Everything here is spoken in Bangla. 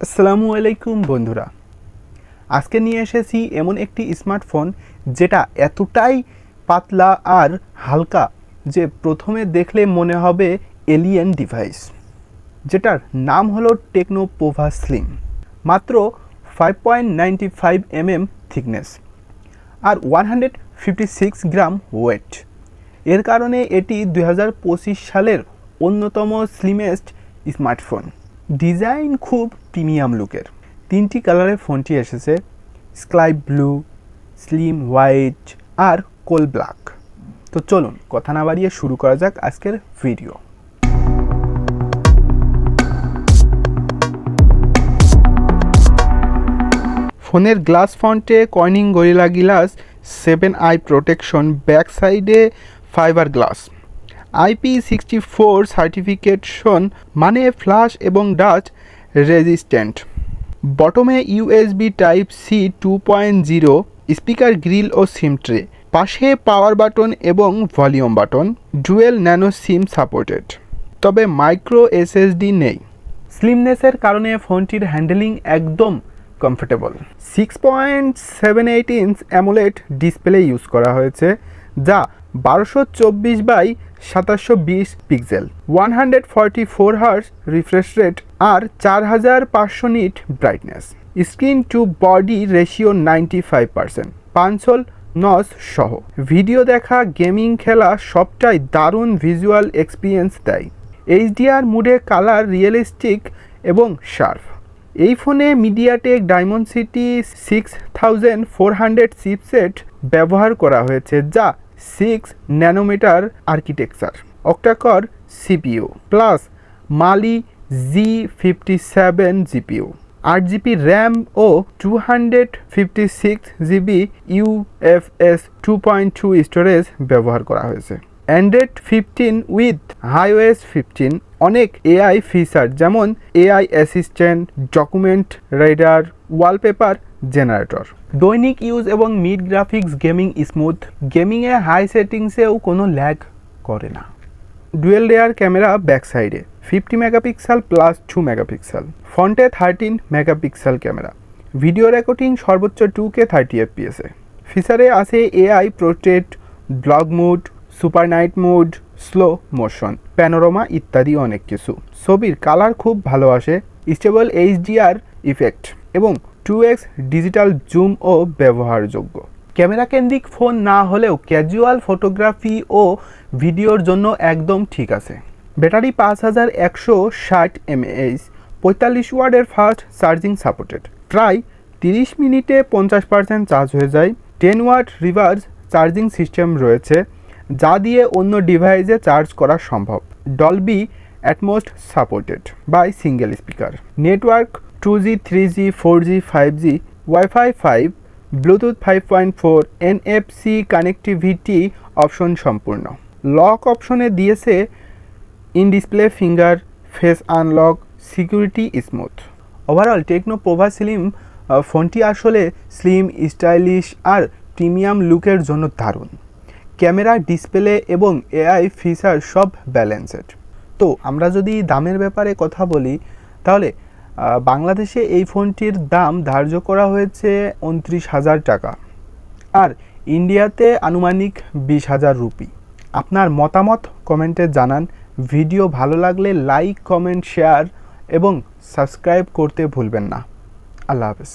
আসসালামু আলাইকুম বন্ধুরা। আজকে নিয়ে এসেছি এমন একটি স্মার্টফোন যেটা এতটাই পাতলা আর হালকা যে প্রথমে দেখলে মনে হবে এলিয়েন ডিভাইস যেটার নাম হলো টেকনো পোভা স্লিম মাত্র five point ninety five mm thickness আর one hundred fifty six gram weight এর কারণে এটি দু হাজার পঁচিশ সালের অন্যতম স্লিমেস্ট স্মার্টফোন। ডিজাইন খুব প্রিমিয়াম লুকের। তিনটি কালারের ফোনটি এসেছে, স্কাই ব্লু, স্লিম হোয়াইট আর কোল ব্ল্যাক। তো চলুন কথা না বাড়িয়ে শুরু করা যাক আজকের ভিডিও। ফোনের glass Phonte Corning Gorilla glass, seven I protection, back সাইডে fibre glass. IP sixty four certification মানে ফ্লাশ এবং dust resistant. বটমে USB type C two point zero, speaker grill ও সিম ট্রে, পাশে পাওয়ার বাটন এবং volume button, dual nano SIM supported. তবে মাইক্রো এসএসডি নেই। স্লিমনেসের কারণে ফোনটির হ্যান্ডেলিং একদম comfortable. Six point seven eight inch AMOLED display use করা হয়েছে, যা বারোশো চব্বিশ বাই সাতাশশো বিশ pixel. One hundred forty four hertz refresh rate আর চার হাজার পাঁচশো nit brightness. Screen to body ratio ninety five percent. পাঁচশোল নস সহ। ভিডিও দেখা, গেমিং খেলা সবটাই দারুণ ভিজুয়াল এক্সপিরিয়েন্স দেয়। এইচডিআর মুডে কালার রিয়েলিস্টিক এবং শার্প। এই ফোনে MediaTek Dimensity six thousand four hundred chipset ব্যবহার করা হয়েছে, যা six nanometre architecture octacore CPU plus Mali G fifty seven GPU আট জিবি র্যাম ও two hundred fifty six GB UFS two point two storage ব্যবহার করা হয়েছে। Android fifteen with HiOS fifteen অনেক এআই ফিচার যেমন AI assistant document reader wallpaper generator. দৈনিক ইউজ এবং মিড গ্রাফিক্স গেমিং স্মুথ, গেমিংয়ে হাই সেটিংসেও কোনো ল্যাগ করে না। ডুয়েল রেয়ার ক্যামেরা ব্যাক সাইডে fifty megapixel plus two megapixel, ফ্রন্টে thirteen megapixel camera, video recording সর্বোচ্চ টু কে থার্টি এফপিএসে ফিচারে আছে AI portrait blur mode, super night mode, slow motion, panorama ইত্যাদি অনেক কিছু। ছবির কালার খুব ভালো আসে, স্টেবল এইচডিআর ইফেক্ট এবং টু এক্স ডিজিটাল জুম ও ব্যবহারযোগ্য। ক্যামেরা কেন্দ্রিক ফোন না হলেও ক্যাজুয়াল ফটোগ্রাফি ও ভিডিওর জন্য একদম ঠিক আছে। ব্যাটারি পাঁচ হাজার একশো ষাট এমএএইচ পঁয়তাল্লিশ ওয়ার্ডের ফাস্ট চার্জিং সাপোর্টেড প্রায় তিরিশ মিনিটে পঞ্চাশ পার্সেন্ট চার্জ হয়ে যায়। Ten watt reverse charging system রয়েছে, যা দিয়ে অন্য ডিভাইসে চার্জ করা সম্ভব। Dolby Atmos supported by single speaker network two G three G four G five G WiFi five Bluetooth five point four NFC connectivity option সম্পূর্ণ। লক অপশনে দিয়েছে in display finger face unlock security smooth overall Tecno Pova slim ফোনটি আসলে স্লিম স্টাইলিশ আর প্রিমিয়াম লুকের জন্য দারুণ। ক্যামেরা ডিসপ্লে এবং এআই ফিচার সব ব্যালেন্সেড তো আমরা যদি দামের ব্যাপারে কথা বলি, তাহলে বাংলাদেশে এই ফোনটির দাম ধার্য করা হয়েছে উনত্রিশ হাজার টাকা। আর ইন্ডিয়াতে আনুমানিক বিশ হাজার রুপি। আপনার মতামত কমেন্টে জানান। ভিডিও ভালো লাগলে লাইক, কমেন্ট, শেয়ার এবং সাবস্ক্রাইব করতে ভুলবেন না। আল্লাহ হাফেজ।